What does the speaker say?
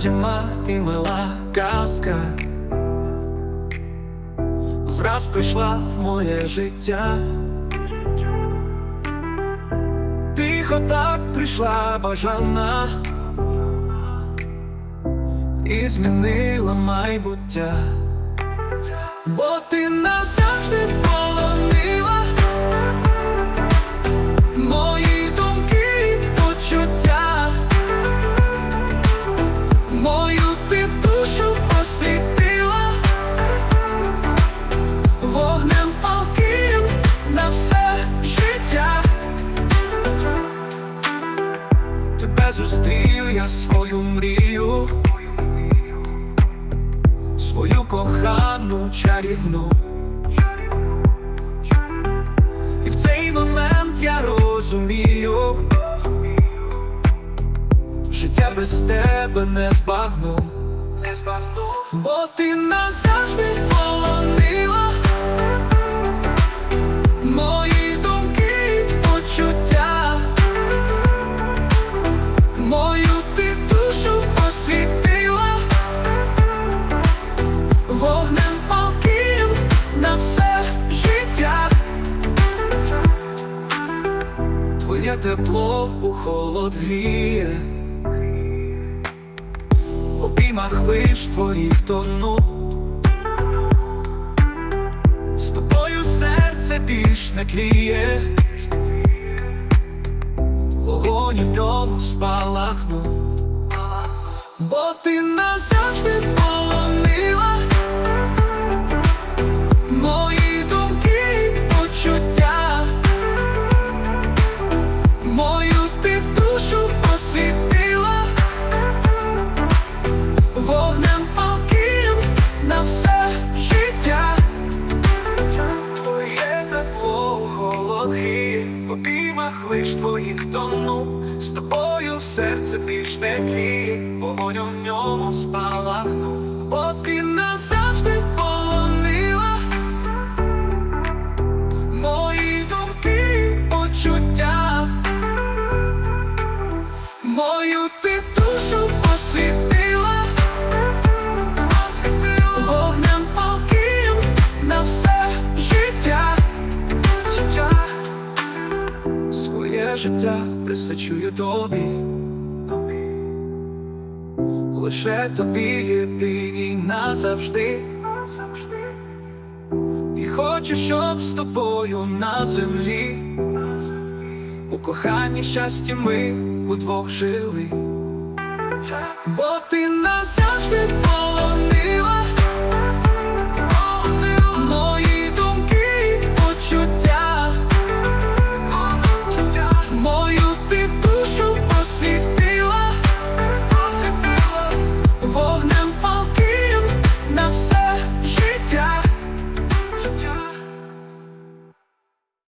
зима і мила казка. Враз прийшла в моє життя. Тихо так прийшла бажана. І змінила майбуття, бо ти свою мрію, свою кохану чарівну. І в цей момент я розумію, життя без тебе не збагну, не збагну, бо ти назавжди тепло у холод гріє, в обіймах лиш твоїх тону. З тобою серце більш не кліє. Вогонь у ньому спалахнув, бо ти назавжди серце більш не кліє, вогонь у ньому спалахнув Бо ти назавжди полонила. Мої думки, почуття. Мою ти душу своє життя присвячую тобі, лише тобі єдиній назавжди. І хочу, щоб з тобою на землі. У коханні щасті ми удвох жили, бо ти назавжди полонила.